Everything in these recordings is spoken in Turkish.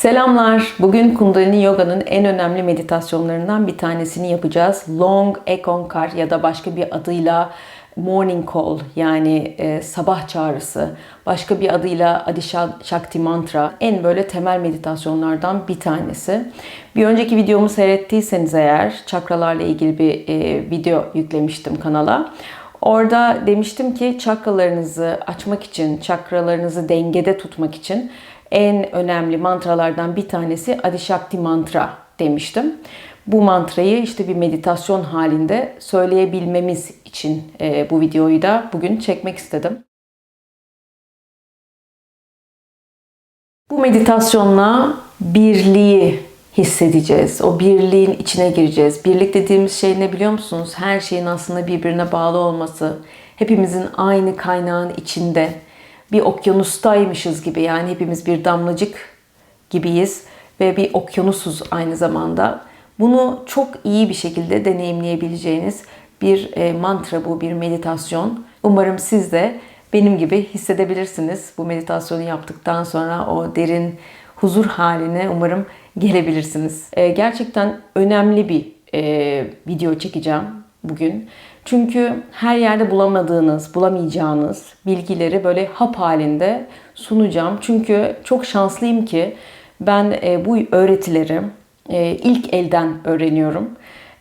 Selamlar. Bugün Kundalini Yoga'nın en önemli meditasyonlarından bir tanesini yapacağız. Long Ekonkar ya da başka bir adıyla Morning Call yani e, sabah çağrısı. Başka bir adıyla Adi Shakti Mantra. En böyle temel meditasyonlardan bir tanesi. Bir önceki videomu seyrettiyseniz eğer çakralarla ilgili bir e, video yüklemiştim kanala. Orada demiştim ki çakralarınızı açmak için, çakralarınızı dengede tutmak için en önemli mantralardan bir tanesi Adishakti mantra demiştim. Bu mantrayı işte bir meditasyon halinde söyleyebilmemiz için e, bu videoyu da bugün çekmek istedim. Bu meditasyonla birliği hissedeceğiz. O birliğin içine gireceğiz. Birlik dediğimiz şey ne biliyor musunuz? Her şeyin aslında birbirine bağlı olması. Hepimizin aynı kaynağın içinde bir okyanustaymışız gibi yani hepimiz bir damlacık gibiyiz ve bir okyanusuz aynı zamanda. Bunu çok iyi bir şekilde deneyimleyebileceğiniz bir e, mantra bu, bir meditasyon. Umarım siz de benim gibi hissedebilirsiniz. Bu meditasyonu yaptıktan sonra o derin huzur haline umarım gelebilirsiniz. E, gerçekten önemli bir e, video çekeceğim bugün. Çünkü her yerde bulamadığınız, bulamayacağınız bilgileri böyle hap halinde sunacağım. Çünkü çok şanslıyım ki ben e, bu öğretileri e, ilk elden öğreniyorum.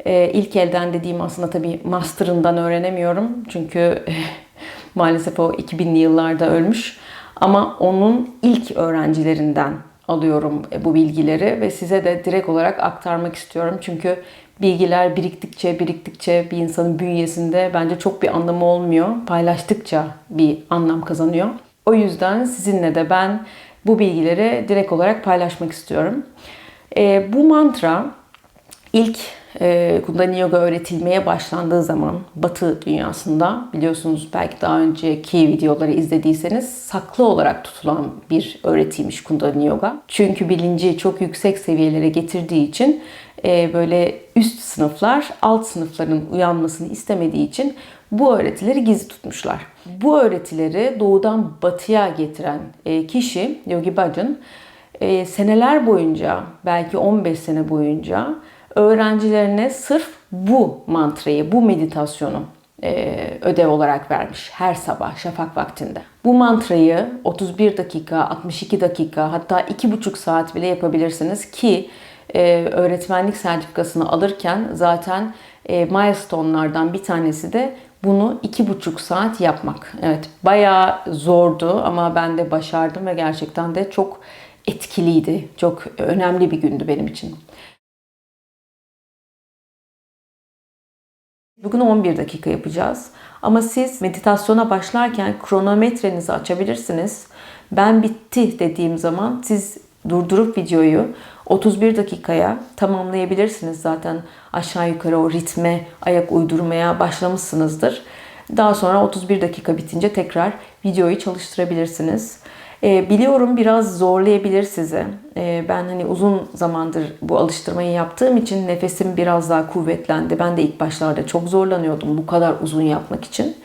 E, ilk elden dediğim aslında tabii master'ından öğrenemiyorum. Çünkü maalesef o 2000'li yıllarda ölmüş. Ama onun ilk öğrencilerinden alıyorum bu bilgileri ve size de direkt olarak aktarmak istiyorum. Çünkü bilgiler biriktikçe biriktikçe bir insanın bünyesinde bence çok bir anlamı olmuyor. Paylaştıkça bir anlam kazanıyor. O yüzden sizinle de ben bu bilgileri direkt olarak paylaşmak istiyorum. E, bu mantra ilk e, Kundalini Yoga öğretilmeye başlandığı zaman Batı dünyasında biliyorsunuz belki daha önceki videoları izlediyseniz saklı olarak tutulan bir öğretiymiş Kundalini Yoga. Çünkü bilinci çok yüksek seviyelere getirdiği için e, böyle üst sınıflar alt sınıfların uyanmasını istemediği için bu öğretileri gizli tutmuşlar. Bu öğretileri doğudan batıya getiren e, kişi Yogi Bhajan e, seneler boyunca belki 15 sene boyunca öğrencilerine sırf bu mantrayı, bu meditasyonu ödev olarak vermiş her sabah şafak vaktinde. Bu mantrayı 31 dakika, 62 dakika hatta 2,5 saat bile yapabilirsiniz ki e, öğretmenlik sertifikasını alırken zaten e, milestone'lardan bir tanesi de bunu iki buçuk saat yapmak. Evet bayağı zordu ama ben de başardım ve gerçekten de çok etkiliydi. Çok önemli bir gündü benim için. Bugün 11 dakika yapacağız. Ama siz meditasyona başlarken kronometrenizi açabilirsiniz. Ben bitti dediğim zaman siz durdurup videoyu 31 dakikaya tamamlayabilirsiniz. Zaten aşağı yukarı o ritme ayak uydurmaya başlamışsınızdır. Daha sonra 31 dakika bitince tekrar videoyu çalıştırabilirsiniz. E, biliyorum biraz zorlayabilir sizi. E, ben hani uzun zamandır bu alıştırmayı yaptığım için nefesim biraz daha kuvvetlendi. Ben de ilk başlarda çok zorlanıyordum bu kadar uzun yapmak için.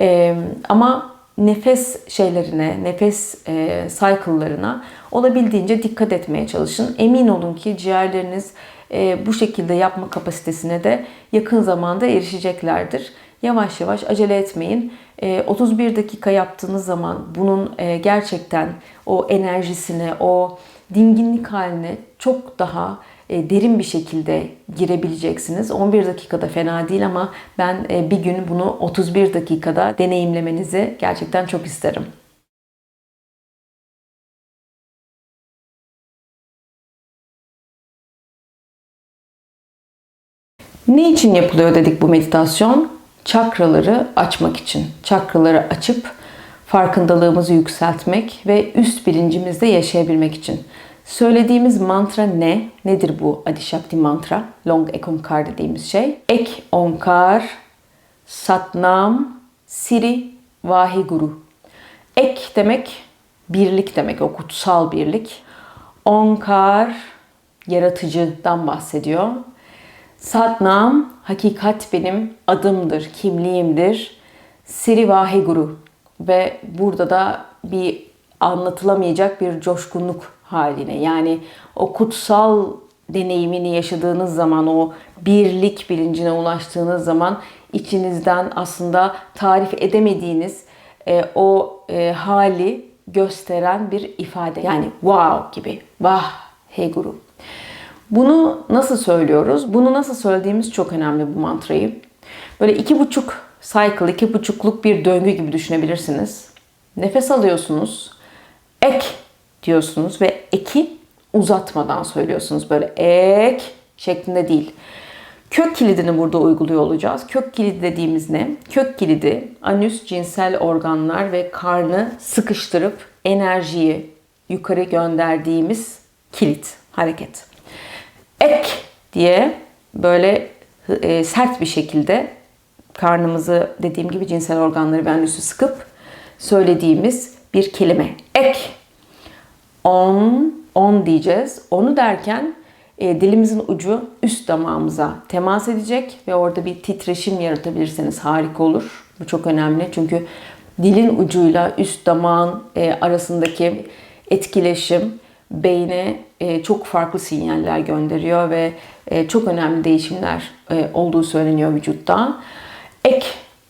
E, ama nefes şeylerine, nefes e, cycle'larına olabildiğince dikkat etmeye çalışın. Emin olun ki ciğerleriniz e, bu şekilde yapma kapasitesine de yakın zamanda erişeceklerdir. Yavaş yavaş acele etmeyin. 31 e, dakika yaptığınız zaman bunun e, gerçekten o enerjisine, o dinginlik haline çok daha derin bir şekilde girebileceksiniz. 11 dakikada fena değil ama ben bir gün bunu 31 dakikada deneyimlemenizi gerçekten çok isterim. Ne için yapılıyor dedik bu meditasyon? çakraları açmak için. Çakraları açıp farkındalığımızı yükseltmek ve üst bilincimizde yaşayabilmek için. Söylediğimiz mantra ne? Nedir bu Adishakti mantra? Long Ek Onkar dediğimiz şey. Ek Onkar, Satnam, Siri, Vahiguru. Ek demek birlik demek, o kutsal birlik. Onkar, yaratıcıdan bahsediyor. Satnam, hakikat benim adımdır, kimliğimdir. Siri Vaheguru ve burada da bir anlatılamayacak bir coşkunluk haline yani o kutsal deneyimini yaşadığınız zaman o birlik bilincine ulaştığınız zaman içinizden aslında tarif edemediğiniz e, o e, hali gösteren bir ifade. Yani wow gibi. Vah hey guru. Bunu nasıl söylüyoruz? Bunu nasıl söylediğimiz çok önemli bu mantrayı. Böyle iki buçuk cycle, iki buçukluk bir döngü gibi düşünebilirsiniz. Nefes alıyorsunuz, ek diyorsunuz ve eki uzatmadan söylüyorsunuz. Böyle ek şeklinde değil. Kök kilidini burada uyguluyor olacağız. Kök kilidi dediğimiz ne? Kök kilidi anüs, cinsel organlar ve karnı sıkıştırıp enerjiyi yukarı gönderdiğimiz kilit, hareket. Ek diye böyle e, sert bir şekilde karnımızı dediğim gibi cinsel organları ve anüsü sıkıp söylediğimiz bir kelime. Ek. On, on diyeceğiz. Onu derken e, dilimizin ucu üst damağımıza temas edecek ve orada bir titreşim yaratabilirseniz harika olur. Bu çok önemli çünkü dilin ucuyla üst damağın e, arasındaki etkileşim beyne e, çok farklı sinyaller gönderiyor ve e, çok önemli değişimler e, olduğu söyleniyor vücutta. Ek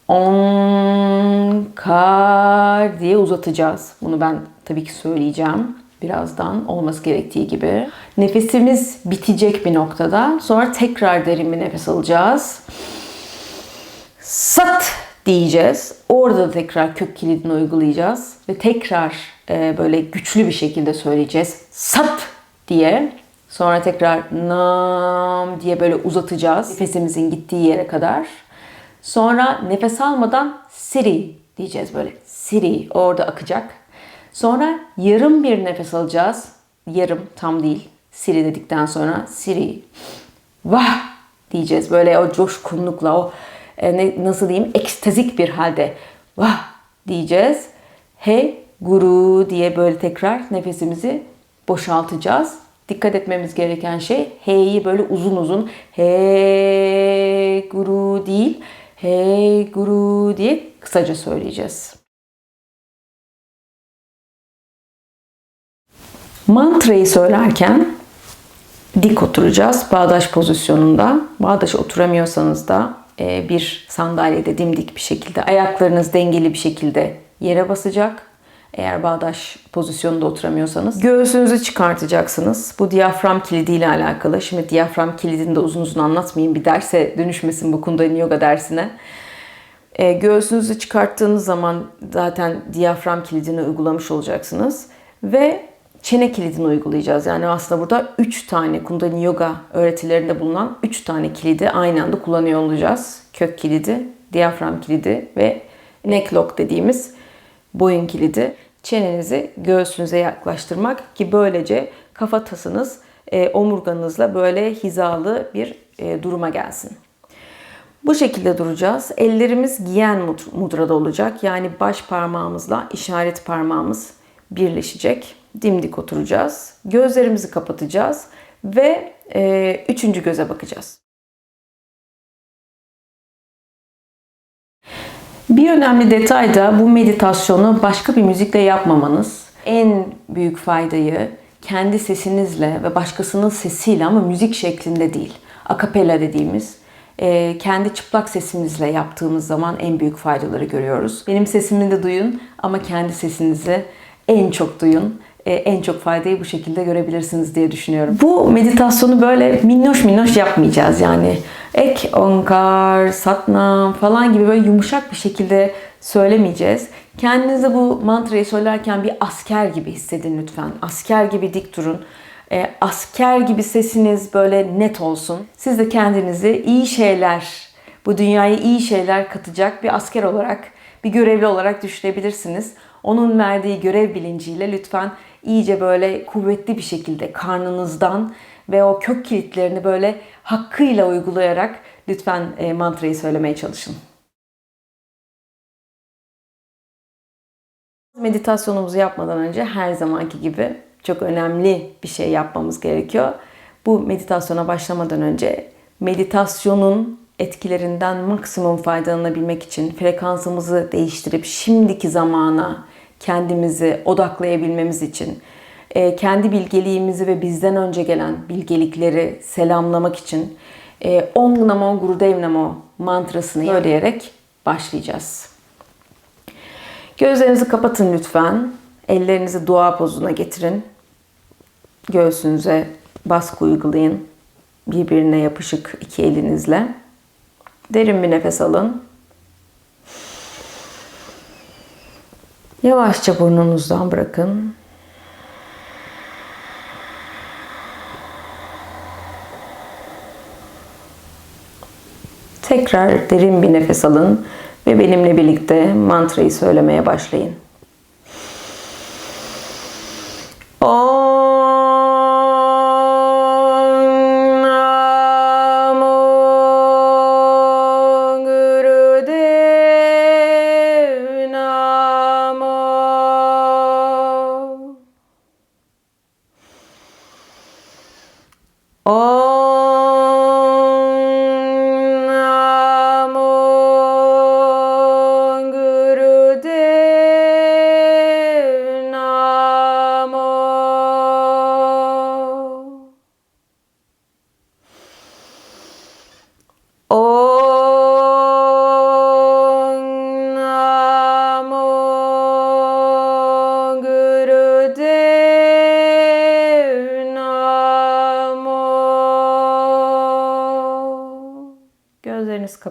on kar diye uzatacağız. Bunu ben tabii ki söyleyeceğim birazdan olması gerektiği gibi. Nefesimiz bitecek bir noktada. Sonra tekrar derin bir nefes alacağız. Sat diyeceğiz. Orada da tekrar kök kilidini uygulayacağız. Ve tekrar e, böyle güçlü bir şekilde söyleyeceğiz. Sat diye. Sonra tekrar nam diye böyle uzatacağız. Nefesimizin gittiği yere kadar. Sonra nefes almadan siri diyeceğiz böyle. Siri orada akacak. Sonra yarım bir nefes alacağız. Yarım tam değil. Siri dedikten sonra siri. Vah diyeceğiz böyle o coşkunlukla o e, ne, nasıl diyeyim ekstazik bir halde. Vah diyeceğiz. He guru diye böyle tekrar nefesimizi boşaltacağız. Dikkat etmemiz gereken şey he'yi böyle uzun uzun he guru değil he guru diye kısaca söyleyeceğiz. Mantrayı söylerken dik oturacağız bağdaş pozisyonunda. Bağdaş oturamıyorsanız da e, bir sandalyede dimdik bir şekilde ayaklarınız dengeli bir şekilde yere basacak. Eğer bağdaş pozisyonunda oturamıyorsanız göğsünüzü çıkartacaksınız. Bu diyafram kilidi ile alakalı. Şimdi diyafram kilidini de uzun uzun anlatmayayım. Bir derse dönüşmesin bu Kundalini Yoga dersine. E, göğsünüzü çıkarttığınız zaman zaten diyafram kilidini uygulamış olacaksınız. Ve çene kilidini uygulayacağız. Yani aslında burada 3 tane Kundalini Yoga öğretilerinde bulunan 3 tane kilidi aynı anda kullanıyor olacağız. Kök kilidi, diyafram kilidi ve neck lock dediğimiz boyun kilidi. Çenenizi göğsünüze yaklaştırmak ki böylece kafatasınız e, omurganızla böyle hizalı bir e, duruma gelsin. Bu şekilde duracağız. Ellerimiz giyen mudrada olacak. Yani baş parmağımızla işaret parmağımız birleşecek dimdik oturacağız. Gözlerimizi kapatacağız ve e, üçüncü göze bakacağız. Bir önemli detay da bu meditasyonu başka bir müzikle yapmamanız. En büyük faydayı kendi sesinizle ve başkasının sesiyle ama müzik şeklinde değil. Akapella dediğimiz e, kendi çıplak sesimizle yaptığımız zaman en büyük faydaları görüyoruz. Benim sesimi de duyun ama kendi sesinizi en çok duyun. E, en çok faydayı bu şekilde görebilirsiniz diye düşünüyorum. Bu meditasyonu böyle minnoş minnoş yapmayacağız yani. Ek, onkar, satnam falan gibi böyle yumuşak bir şekilde söylemeyeceğiz. Kendinizi bu mantrayı söylerken bir asker gibi hissedin lütfen. Asker gibi dik durun. E, asker gibi sesiniz böyle net olsun. Siz de kendinizi iyi şeyler, bu dünyaya iyi şeyler katacak bir asker olarak, bir görevli olarak düşünebilirsiniz. Onun verdiği görev bilinciyle lütfen iyice böyle kuvvetli bir şekilde karnınızdan ve o kök kilitlerini böyle hakkıyla uygulayarak lütfen e, mantrayı söylemeye çalışın. Meditasyonumuzu yapmadan önce her zamanki gibi çok önemli bir şey yapmamız gerekiyor. Bu meditasyona başlamadan önce meditasyonun etkilerinden maksimum faydalanabilmek için frekansımızı değiştirip şimdiki zamana kendimizi odaklayabilmemiz için e, kendi bilgeliğimizi ve bizden önce gelen bilgelikleri selamlamak için e, Om Namo Gurudev Namo mantrasını söyleyerek başlayacağız. Gözlerinizi kapatın lütfen. Ellerinizi dua pozuna getirin. Göğsünüze baskı uygulayın. Birbirine yapışık iki elinizle. Derin bir nefes alın. Yavaşça burnunuzdan bırakın. Tekrar derin bir nefes alın ve benimle birlikte mantrayı söylemeye başlayın. Om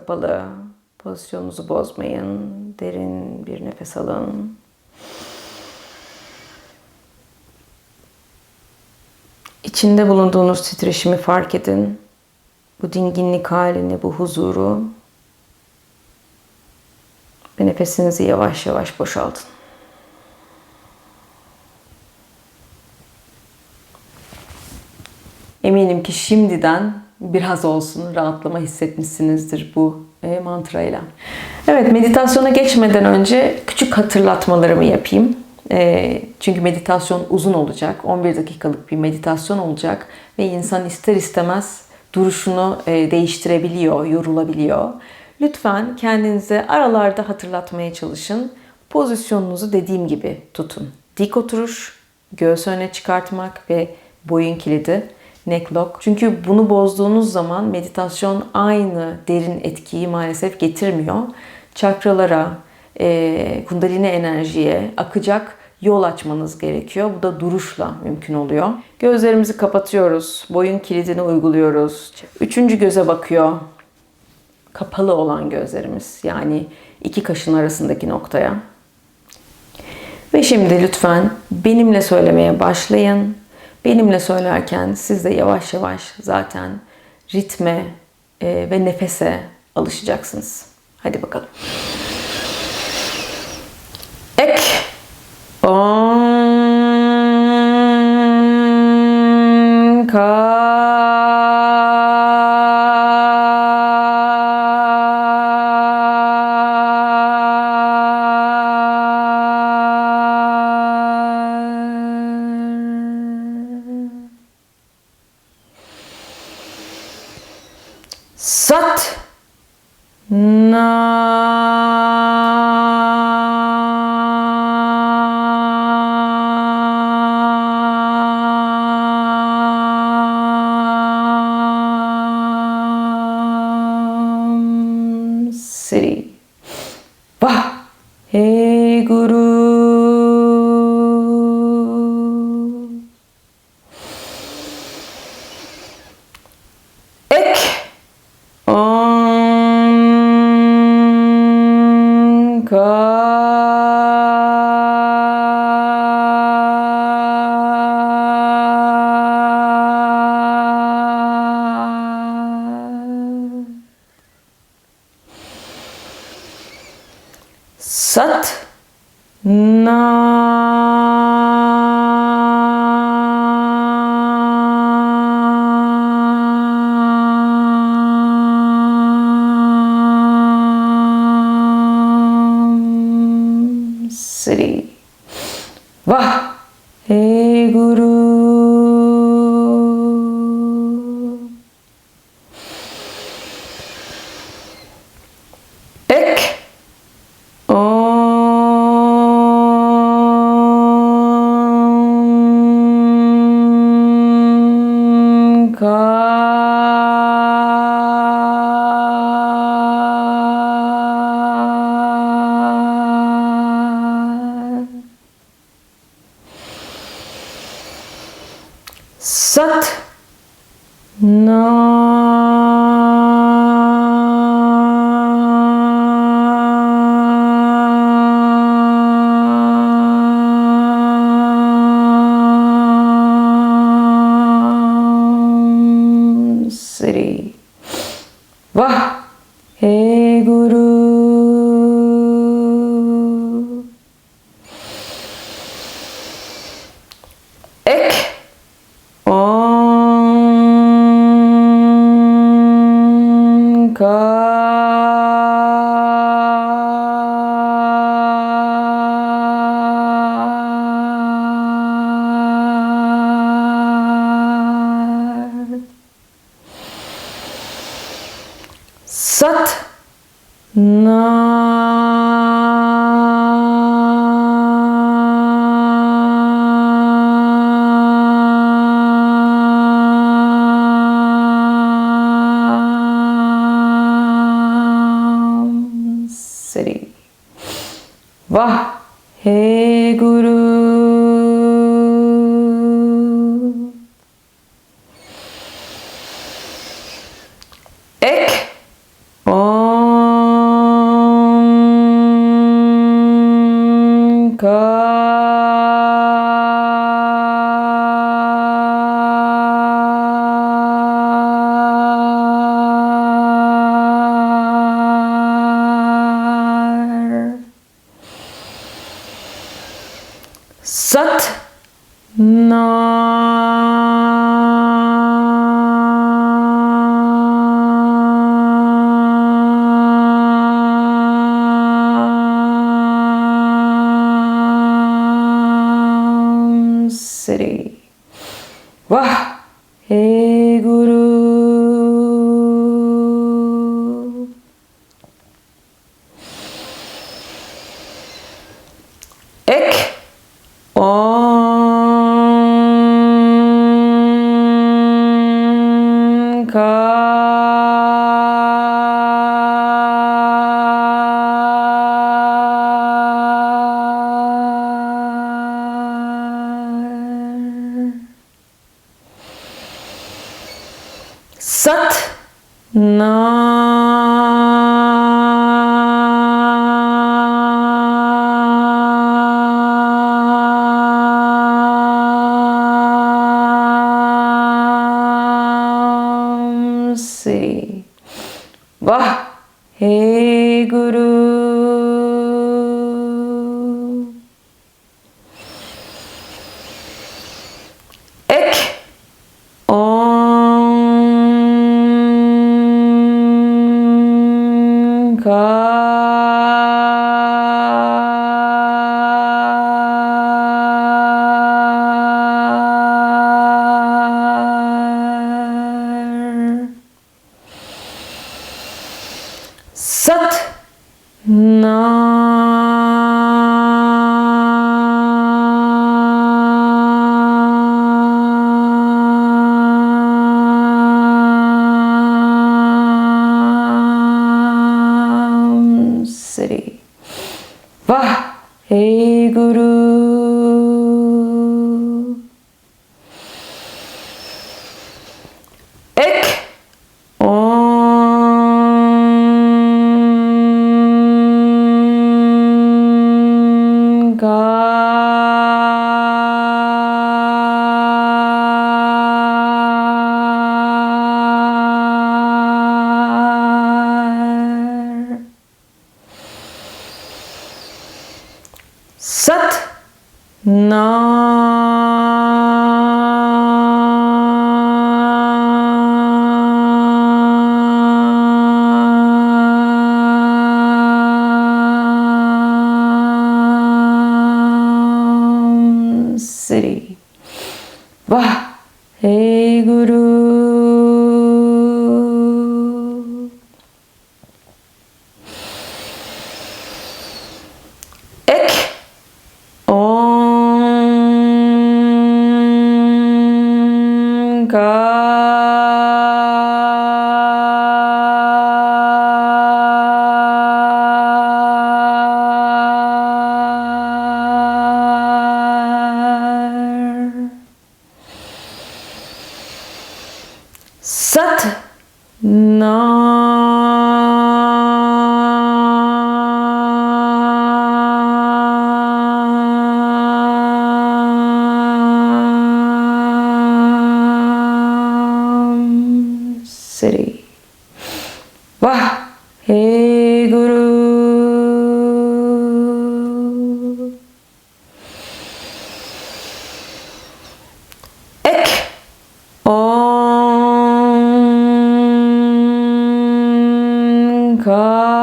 kapalı. Pozisyonunuzu bozmayın. Derin bir nefes alın. İçinde bulunduğunuz titreşimi fark edin. Bu dinginlik halini, bu huzuru ve nefesinizi yavaş yavaş boşaltın. Eminim ki şimdiden biraz olsun rahatlama hissetmişsinizdir bu e, mantrayla. Evet meditasyona geçmeden önce küçük hatırlatmalarımı yapayım. E, çünkü meditasyon uzun olacak. 11 dakikalık bir meditasyon olacak ve insan ister istemez duruşunu e, değiştirebiliyor, yorulabiliyor. Lütfen kendinize aralarda hatırlatmaya çalışın. Pozisyonunuzu dediğim gibi tutun. Dik oturuş, göğüs öne çıkartmak ve boyun kilidi, neck lock. Çünkü bunu bozduğunuz zaman meditasyon aynı derin etkiyi maalesef getirmiyor. Çakralara, e, kundalini enerjiye akacak yol açmanız gerekiyor. Bu da duruşla mümkün oluyor. Gözlerimizi kapatıyoruz. Boyun kilidini uyguluyoruz. Üçüncü göze bakıyor. Kapalı olan gözlerimiz. Yani iki kaşın arasındaki noktaya. Ve şimdi lütfen benimle söylemeye başlayın. Benimle söylerken siz de yavaş yavaş zaten ritme e, ve nefese alışacaksınız. Hadi bakalım. Sat Nam Onkar Onkar Sat Onkar Onkar Onkar Om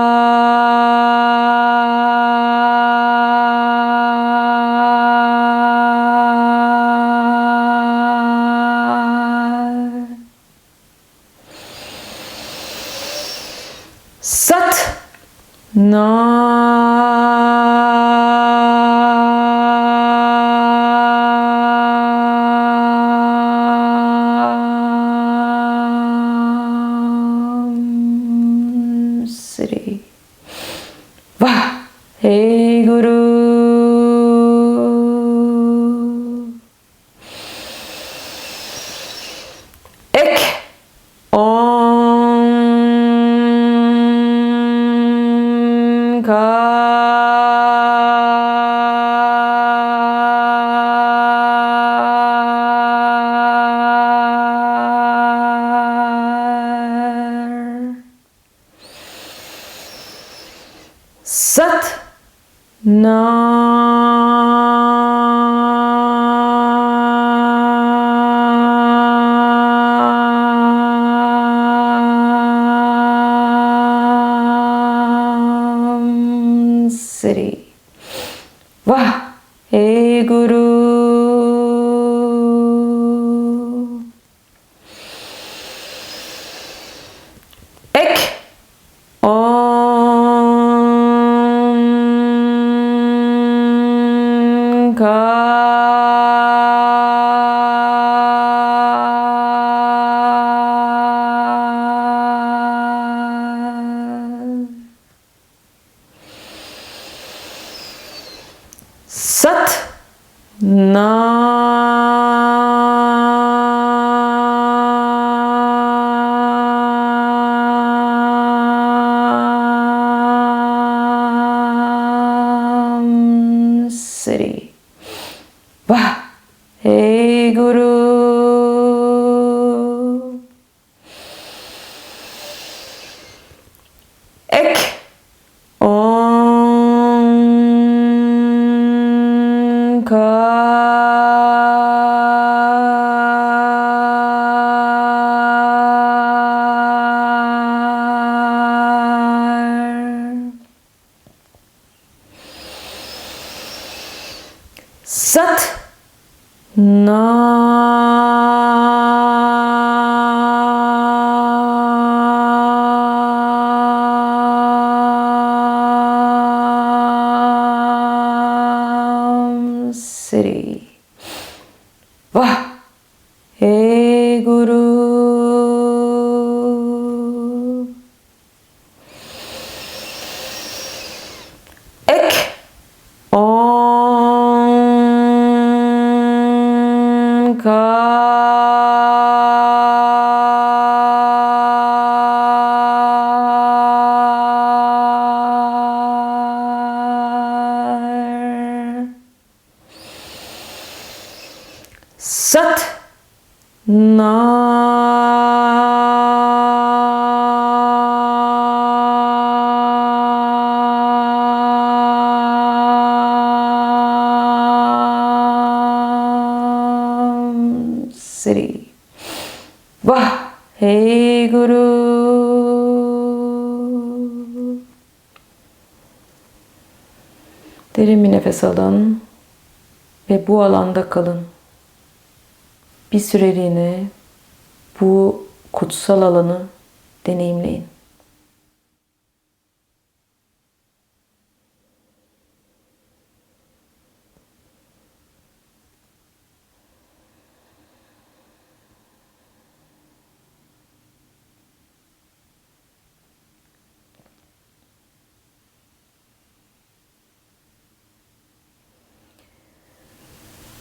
Hey Sat Nam Sat. Nam Sri Vah. Hey Guru. Derin bir nefes alın ve bu alanda kalın. Bir süreliğine bu kutsal alanı deneyimleyin.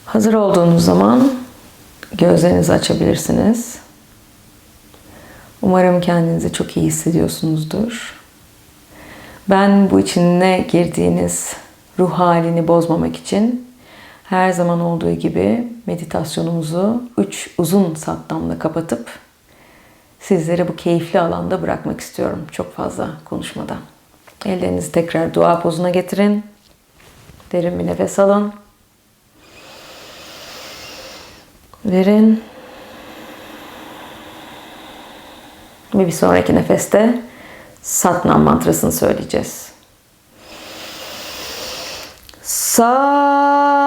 Hazır olduğunuz zaman gözlerinizi açabilirsiniz. Umarım kendinizi çok iyi hissediyorsunuzdur. Ben bu içine girdiğiniz ruh halini bozmamak için her zaman olduğu gibi meditasyonumuzu 3 uzun sattamla kapatıp sizlere bu keyifli alanda bırakmak istiyorum çok fazla konuşmadan. Ellerinizi tekrar dua pozuna getirin. Derin bir nefes alın. Verin. Ve bir sonraki nefeste Satnam mantrasını söyleyeceğiz. Sat